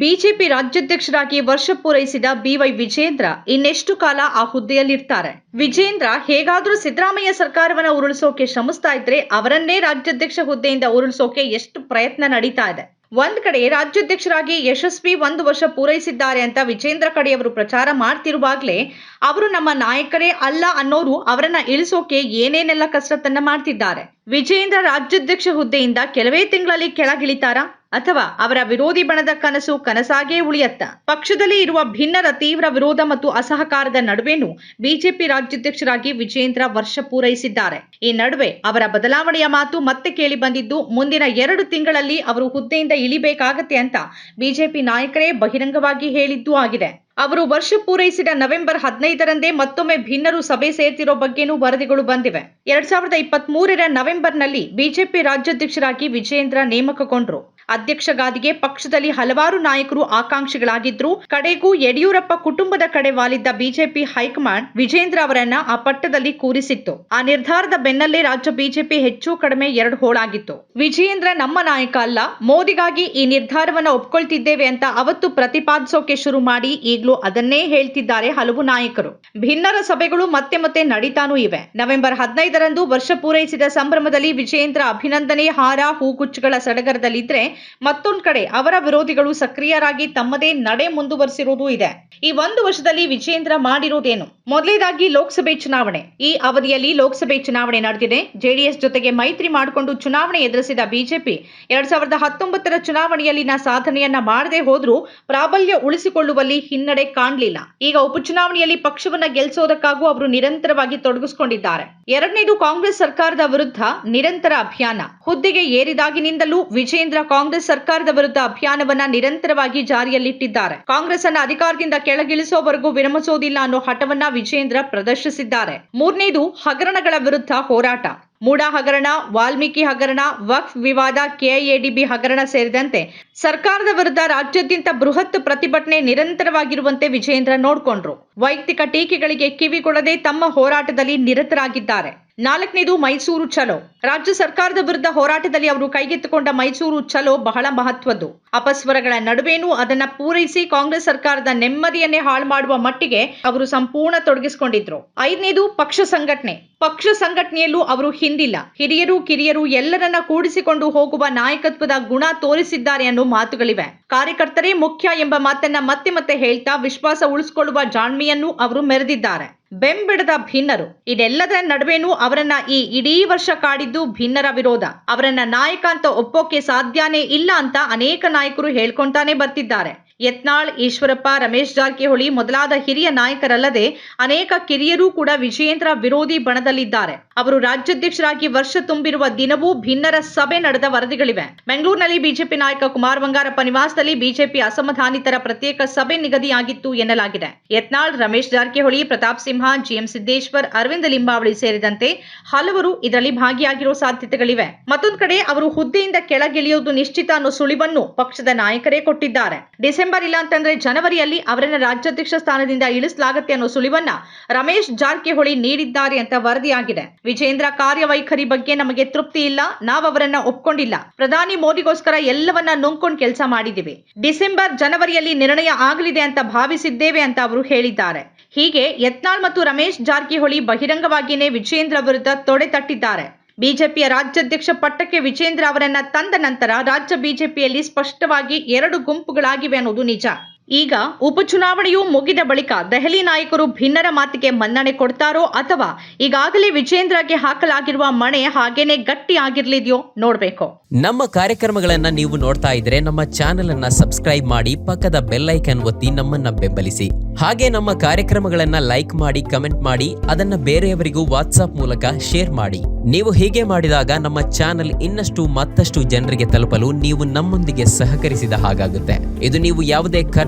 BJP ರಾಜ್ಯಾಧ್ಯಕ್ಷರಾಗಿ ವರ್ಷ ಪೂರೈಸಿದ B Y Vijendra ಇನ್ನೆಷ್ಟು ಕಾಲ ಆ ಹುದ್ದೆಯಲ್ಲಿರ್ತಾರೆ? ವಿಜೇಂದ್ರ ಹೇಗಾದ್ರೂ ಸಿದ್ದರಾಮಯ್ಯ ಸರ್ಕಾರವನ್ನ ಉರುಳಿಸೋಕೆ ಶ್ರಮಿಸ್ತಾ ಇದ್ರೆ ಅವರನ್ನೇ ರಾಜ್ಯಾಧ್ಯಕ್ಷ ಹುದ್ದೆಯಿಂದ ಉರುಳಿಸೋಕೆ ಎಷ್ಟು ಪ್ರಯತ್ನ ನಡೀತಾ ಇದೆ? ಒಂದ್ ಕಡೆ ರಾಜ್ಯಾಧ್ಯಕ್ಷರಾಗಿ ಯಶಸ್ವಿ ಒಂದು ವರ್ಷ ಪೂರೈಸಿದ್ದಾರೆ ಅಂತ ವಿಜೇಂದ್ರ ಕಡೆಯವರು ಪ್ರಚಾರ ಮಾಡ್ತಿರುವಾಗ್ಲೇ ಅವರು ನಮ್ಮ ನಾಯಕರೇ ಅಲ್ಲ ಅನ್ನೋರು ಅವರನ್ನ ಇಳಿಸೋಕೆ ಏನೇನೆಲ್ಲ ಕಸರತ್ತನ್ನ ಮಾಡ್ತಿದ್ದಾರೆ? ವಿಜೇಂದ್ರ ರಾಜ್ಯಾಧ್ಯಕ್ಷ ಹುದ್ದೆಯಿಂದ ಕೆಲವೇ ತಿಂಗಳಲ್ಲಿ ಕೆಳಗಿಳಿತಾರಾ? ಅಥವಾ ಅವರ ವಿರೋಧಿ ಬಣದ ಕನಸು ಕನಸಾಗೇ ಉಳಿಯತ್ತ? ಪಕ್ಷದಲ್ಲಿ ಇರುವ ಭಿನ್ನರ ತೀವ್ರ ವಿರೋಧ ಮತ್ತು ಅಸಹಕಾರದ ನಡುವೆನೂ ಬಿಜೆಪಿ ರಾಜ್ಯಾಧ್ಯಕ್ಷರಾಗಿ ವಿಜೇಂದ್ರ ವರ್ಷ ಪೂರೈಸಿದ್ದಾರೆ. ಈ ನಡುವೆ ಅವರ ಬದಲಾವಣೆಯ ಮಾತು ಮತ್ತೆ ಕೇಳಿ ಬಂದಿದ್ದು ಮುಂದಿನ ಎರಡು ತಿಂಗಳಲ್ಲಿ ಅವರು ಹುದ್ದೆಯಿಂದ ಇಳಿಬೇಕಾಗತ್ತೆ ಅಂತ ಬಿಜೆಪಿ ನಾಯಕರೇ ಬಹಿರಂಗವಾಗಿ ಹೇಳಿದ್ದೂ ಆಗಿದೆ. ಅವರು ವರ್ಷ ಪೂರೈಸಿದ ನವೆಂಬರ್ ಹದಿನೈದರಂದೇ ಮತ್ತೊಮ್ಮೆ ಭಿನ್ನರು ಸಭೆ ಸೇರ್ತಿರೋ ಬಗ್ಗೆನೂ ವರದಿಗಳು ಬಂದಿವೆ. ಎರಡ್ ಸಾವಿರದ ಇಪ್ಪತ್ತ್ ಮೂರರ ನವೆಂಬರ್ನಲ್ಲಿ ಬಿಜೆಪಿ ರಾಜ್ಯಾಧ್ಯಕ್ಷರಾಗಿ ವಿಜಯೇಂದ್ರ ನೇಮಕಗೊಂಡ್ರು. ಅಧ್ಯಕ್ಷ ಗಾದಿಗೆ ಪಕ್ಷದಲ್ಲಿ ಹಲವಾರು ನಾಯಕರು ಆಕಾಂಕ್ಷಿಗಳಾಗಿದ್ರು ಕಡೆಗೂ ಯಡಿಯೂರಪ್ಪ ಕುಟುಂಬದ ಕಡೆ ವಾಲಿದ್ದ ಬಿಜೆಪಿ ಹೈಕಮಾಂಡ್ ವಿಜೇಂದ್ರ ಅವರನ್ನ ಆ ಪಟ್ಟದಲ್ಲಿ ಕೂರಿಸಿತ್ತು. ಆ ನಿರ್ಧಾರದ ಬೆನ್ನಲ್ಲೇ ರಾಜ್ಯ ಬಿಜೆಪಿ ಹೆಚ್ಚು ಕಡಿಮೆ ಎರಡು ಹೋಳಾಗಿತ್ತು. ವಿಜಯೇಂದ್ರ ನಮ್ಮ ನಾಯಕ ಅಲ್ಲ, ಮೋದಿಗಾಗಿ ಈ ನಿರ್ಧಾರವನ್ನ ಒಪ್ಕೊಳ್ತಿದ್ದೇವೆ ಅಂತ ಅವತ್ತು ಪ್ರತಿಪಾದಿಸೋಕೆ ಶುರು ಮಾಡಿ ಈಗಲೂ ಅದನ್ನೇ ಹೇಳ್ತಿದ್ದಾರೆ ಹಲವು ನಾಯಕರು. ಭಿನ್ನರ ಸಭೆಗಳು ಮತ್ತೆ ಮತ್ತೆ ನಡೀತಾನೂ ಇವೆ. ನವೆಂಬರ್ ಹದಿನೈದರಂದು ವರ್ಷ ಪೂರೈಸಿದ ಸಂಭ್ರಮದಲ್ಲಿ ವಿಜಯೇಂದ್ರ ಅಭಿನಂದನೆ, ಹಾರ ಹೂಗುಚ್ಚಗಳ ಸಡಗರದಲ್ಲಿದ್ರೆ ಮತ್ತೊಂದ್ ಕಡೆ ಅವರ ವಿರೋಧಿಗಳು ಸಕ್ರಿಯರಾಗಿ ತಮ್ಮದೇ ನಡೆ ಮುಂದುವರಿಸಿರುವುದು ಇದೆ. ಈ ಒಂದು ವರ್ಷದಲ್ಲಿ ವಿಜೇಂದ್ರ ಮಾಡಿರುವುದೇನು ಮೊದಲೇದಾಗಿ ಲೋಕಸಭೆ ಚುನಾವಣೆ. ಈ ಅವಧಿಯಲ್ಲಿ ಲೋಕಸಭೆ ಚುನಾವಣೆ ನಡೆದಿದೆ. ಜೆಡಿಎಸ್ ಜೊತೆಗೆ ಮೈತ್ರಿ ಮಾಡಿಕೊಂಡು ಚುನಾವಣೆ ಎದುರಿಸಿದ ಬಿಜೆಪಿ ಎರಡ್ ಸಾವಿರದ ಹತ್ತೊಂಬತ್ತರ ಚುನಾವಣೆಯಲ್ಲಿನ ಸಾಧನೆಯನ್ನ ಮಾಡದೆ ಹೋದ್ರೂ ಪ್ರಾಬಲ್ಯ ಉಳಿಸಿಕೊಳ್ಳುವಲ್ಲಿ ಹಿನ್ನಡೆ ಕಾಣಲಿಲ್ಲ. ಈಗ ಉಪಚುನಾವಣೆಯಲ್ಲಿ ಪಕ್ಷವನ್ನ ಗೆಲ್ಲಿಸೋದಕ್ಕಾಗೂ ಅವರು ನಿರಂತರವಾಗಿ ತೊಡಗಿಸಿಕೊಂಡಿದ್ದಾರೆ. ಎರಡನೇದು ಕಾಂಗ್ರೆಸ್ ಸರ್ಕಾರದ ವಿರುದ್ಧ ನಿರಂತರ ಅಭಿಯಾನ. ಹುದ್ದೆಗೆ ಏರಿದಾಗಿನಿಂದಲೂ ವಿಜೇಂದ್ರ ಕಾಂಗ್ರೆಸ್ ಸರ್ಕಾರದ ವಿರುದ್ಧ ಅಭಿಯಾನವನ್ನ ನಿರಂತರವಾಗಿ ಜಾರಿಯಲ್ಲಿಟ್ಟಿದ್ದಾರೆ. ಕಾಂಗ್ರೆಸ್ ಅನ್ನ ಅಧಿಕಾರದಿಂದ ಕೆಳಗಿಳಿಸುವವರೆಗೂ ವಿರಮಿಸೋದಿಲ್ಲ ಅನ್ನೋ ಹಠವನ್ನ ವಿಜೇಂದ್ರ ಪ್ರದರ್ಶಿಸಿದ್ದಾರೆ. ಮೂರನೇದು ಹಗರಣಗಳ ವಿರುದ್ಧ ಹೋರಾಟ. ಮೂಡಾ ಹಗರಣ, ವಾಲ್ಮೀಕಿ ಹಗರಣ, ವಕ್ಫ್ ವಿವಾದ, ಕೆಐಎಡಿಬಿ ಹಗರಣ ಸೇರಿದಂತೆ ಸರ್ಕಾರದ ವಿರುದ್ಧ ರಾಜ್ಯಾದ್ಯಂತ ಬೃಹತ್ ಪ್ರತಿಭಟನೆ ನಿರಂತರವಾಗಿರುವಂತೆ ವಿಜೇಂದ್ರ ನೋಡಿಕೊಂಡ್ರು. ವೈಯಕ್ತಿಕ ಟೀಕೆಗಳಿಗೆ ಕಿವಿಗೊಡದೆ ತಮ್ಮ ಹೋರಾಟದಲ್ಲಿ ನಿರತರಾಗಿದ್ದಾರೆ. ನಾಲ್ಕನೇದು ಮೈಸೂರು ಚಲೋ ರಾಜ್ಯ ಸರ್ಕಾರದ ವಿರುದ್ಧ ಹೋರಾಟದಲ್ಲಿ ಅವರು ಕೈಗೆತ್ತಿಕೊಂಡ ಮೈಸೂರು ಚಲೋ ಬಹಳ ಮಹತ್ವದ್ದು. ಅಪಸ್ವರಗಳ ನಡುವೆನೂ ಅದನ್ನ ಪೂರೈಸಿ ಕಾಂಗ್ರೆಸ್ ಸರ್ಕಾರದ ನೆಮ್ಮದಿಯನ್ನೇ ಹಾಳು ಮಾಡುವ ಮಟ್ಟಿಗೆ ಅವರು ಸಂಪೂರ್ಣ ತೊಡಗಿಸಿಕೊಂಡಿದ್ರು. ಐದನೇದು ಪಕ್ಷ ಸಂಘಟನೆ. ಪಕ್ಷ ಸಂಘಟನೆಯಲ್ಲೂ ಅವರು ಹಿಂದಿಲ್ಲ. ಹಿರಿಯರು, ಕಿರಿಯರು ಎಲ್ಲರನ್ನ ಕೂಡಿಸಿಕೊಂಡು ಹೋಗುವ ನಾಯಕತ್ವದ ಗುಣ ತೋರಿಸಿದ್ದಾರೆ ಅನ್ನೋ ಮಾತುಗಳಿವೆ. ಕಾರ್ಯಕರ್ತರೇ ಮುಖ್ಯ ಎಂಬ ಮಾತನ್ನ ಮತ್ತೆ ಮತ್ತೆ ಹೇಳ್ತಾ ವಿಶ್ವಾಸ ಉಳಿಸಿಕೊಳ್ಳುವ ಜಾಣ್ಮೆಯನ್ನು ಅವರು ಮೆರೆದಿದ್ದಾರೆ. ಬೆಂಬಿಡದ ಭಿನ್ನರು. ಇದೆಲ್ಲದರ ನಡುವೆನೂ ಅವರನ್ನ ಈ ಇಡೀ ವರ್ಷ ಕಾಡಿದ್ದು ಭಿನ್ನರ ವಿರೋಧ. ಅವರನ್ನ ನಾಯಕ ಅಂತ ಒಪ್ಪೋಕೆ ಸಾಧ್ಯನೇ ಇಲ್ಲ ಅಂತ ಅನೇಕ ನಾಯಕರು ಹೇಳ್ಕೊಂತಾನೆ ಬರ್ತಿದ್ದಾರೆ. ಯತ್ನಾಳ್, ಈಶ್ವರಪ್ಪ, ರಮೇಶ್ ಜಾರಕಿಹೊಳಿ ಮೊದಲಾದ ಹಿರಿಯ ನಾಯಕರಲ್ಲದೆ ಅನೇಕ ಕಿರಿಯರೂ ಕೂಡ ವಿಜಯೇಂದ್ರ ವಿರೋಧಿ ಬಣದಲ್ಲಿದ್ದಾರೆ. ಅವರು ರಾಜ್ಯಾಧ್ಯಕ್ಷರಾಗಿ ವರ್ಷ ತುಂಬಿರುವ ದಿನವೂ ಭಿನ್ನರ ಸಭೆ ನಡೆದ ವರದಿಗಳಿವೆ. ಬೆಂಗಳೂರಿನಲ್ಲಿ ಬಿಜೆಪಿ ನಾಯಕ ಕುಮಾರ್ ಬಂಗಾರಪ್ಪ ನಿವಾಸದಲ್ಲಿ ಬಿಜೆಪಿ ಅಸಮಾಧಾನಿತರ ಪ್ರತ್ಯೇಕ ಸಭೆ ನಿಗದಿಯಾಗಿತ್ತು ಎನ್ನಲಾಗಿದೆ. ಯತ್ನಾಳ್, ರಮೇಶ್ ಜಾರಕಿಹೊಳಿ, ಪ್ರತಾಪ್ ಸಿಂಹ, ಜಿಎಂ ಸಿದ್ದೇಶ್ವರ್, ಅರವಿಂದ ಲಿಂಬಾವಳಿ ಸೇರಿದಂತೆ ಹಲವರು ಇದರಲ್ಲಿ ಭಾಗಿಯಾಗಿರುವ ಸಾಧ್ಯತೆಗಳಿವೆ. ಮತ್ತೊಂದು ಕಡೆ ಅವರು ಹುದ್ದೆಯಿಂದ ಕೆಳಗಿಳಿಯುವುದು ನಿಶ್ಚಿತ ಅನ್ನೋ ಸುಳಿವನ್ನು ಪಕ್ಷದ ನಾಯಕರೇ ಕೊಟ್ಟಿದ್ದಾರೆ. ಡಿಸೆಂಬರ್ ಇಲ್ಲ ಅಂತಂದ್ರೆ ಜನವರಿಯಲ್ಲಿ ಅವರನ್ನ ರಾಜ್ಯಾಧ್ಯಕ್ಷ ಸ್ಥಾನದಿಂದ ಇಳಿಸಲಾಗುತ್ತೆ ಅನ್ನೋ ಸುಳಿವನ್ನ ರಮೇಶ್ ಜಾರಕಿಹೊಳಿ ನೀಡಿದ್ದಾರೆ ಅಂತ ವರದಿಯಾಗಿದೆ. ವಿಜೇಂದ್ರ ಕಾರ್ಯವೈಖರಿ ಬಗ್ಗೆ ನಮಗೆ ತೃಪ್ತಿ ಇಲ್ಲ, ನಾವು ಅವರನ್ನ ಒಪ್ಕೊಂಡಿಲ್ಲ. ಪ್ರಧಾನಿ ಮೋದಿಗೋಸ್ಕರ ಎಲ್ಲವನ್ನ ನುಂಗ್ಕೊಂಡು ಕೆಲಸ ಮಾಡಿದ್ದೀವಿ. ಡಿಸೆಂಬರ್, ಜನವರಿಯಲ್ಲಿ ನಿರ್ಣಯ ಆಗಲಿದೆ ಅಂತ ಭಾವಿಸಿದ್ದೇವೆ ಅಂತ ಅವರು ಹೇಳಿದ್ದಾರೆ. ಹೀಗೆ ಯತ್ನಾಳ್ ಮತ್ತು ರಮೇಶ್ ಜಾರಕಿಹೊಳಿ ಬಹಿರಂಗವಾಗಿಯೇ ವಿಜೇಂದ್ರ ವಿರುದ್ಧ ತೊಡೆ ತಟ್ಟಿದ್ದಾರೆ. ಬಿಜೆಪಿಯ ರಾಜ್ಯಾಧ್ಯಕ್ಷ ಪಟ್ಟಕ್ಕೆ ವಿಜೇಂದ್ರ ಅವರನ್ನ ತಂದ ನಂತರ ರಾಜ್ಯ ಬಿಜೆಪಿಯಲ್ಲಿ ಸ್ಪಷ್ಟವಾಗಿ ಎರಡು ಗುಂಪುಗಳಾಗಿವೆ ಅನ್ನೋದು ನಿಜ. ಈಗ ಉಪಚುನಾವಣೆಯೂ ಮುಗಿದ ಬಳಿಕ ದೆಹಲಿ ನಾಯಕರು ಭಿನ್ನರ ಮಾತಿಗೆ ಮನ್ನಣೆ ಕೊಡ್ತಾರೋ ಅಥವಾ ಈಗಾಗಲೇ ವಿಜೇಂದ್ರಗೆ ಹಾಕಲಾಗಿರುವ ಮಣೆ ಹಾಗೇನೆ ಗಟ್ಟಿ ಆಗಿರ್ಲಿದೆಯೋ ನೋಡ್ಬೇಕು. ನಮ್ಮ ಕಾರ್ಯಕ್ರಮಗಳನ್ನ ನೀವು ನೋಡ್ತಾ ಇದ್ರೆ ನಮ್ಮ ಚಾನೆಲ್ ಅನ್ನ ಸಬ್ಸ್ಕ್ರೈಬ್ ಮಾಡಿ ಪಕ್ಕದ ಬೆಲ್ ಐಕನ್ ಒತ್ತಿ ನಮ್ಮನ್ನ ಬೆಂಬಲಿಸಿ. ಹಾಗೆ ನಮ್ಮ ಕಾರ್ಯಕ್ರಮಗಳನ್ನ ಲೈಕ್ ಮಾಡಿ, ಕಮೆಂಟ್ ಮಾಡಿ, ಅದನ್ನ ಬೇರೆಯವರಿಗೂ ವಾಟ್ಸ್ಆಪ್ ಮೂಲಕ ಶೇರ್ ಮಾಡಿ. ನೀವು ಹೀಗೆ ಮಾಡಿದಾಗ ನಮ್ಮ ಚಾನೆಲ್ ಇನ್ನಷ್ಟು ಮತ್ತಷ್ಟು ಜನರಿಗೆ ತಲುಪಲು ನೀವು ನಮ್ಮೊಂದಿಗೆ ಸಹಕರಿಸಿದ ಹಾಗಾಗುತ್ತೆ. ಇದು ನೀವು ಯಾವುದೇ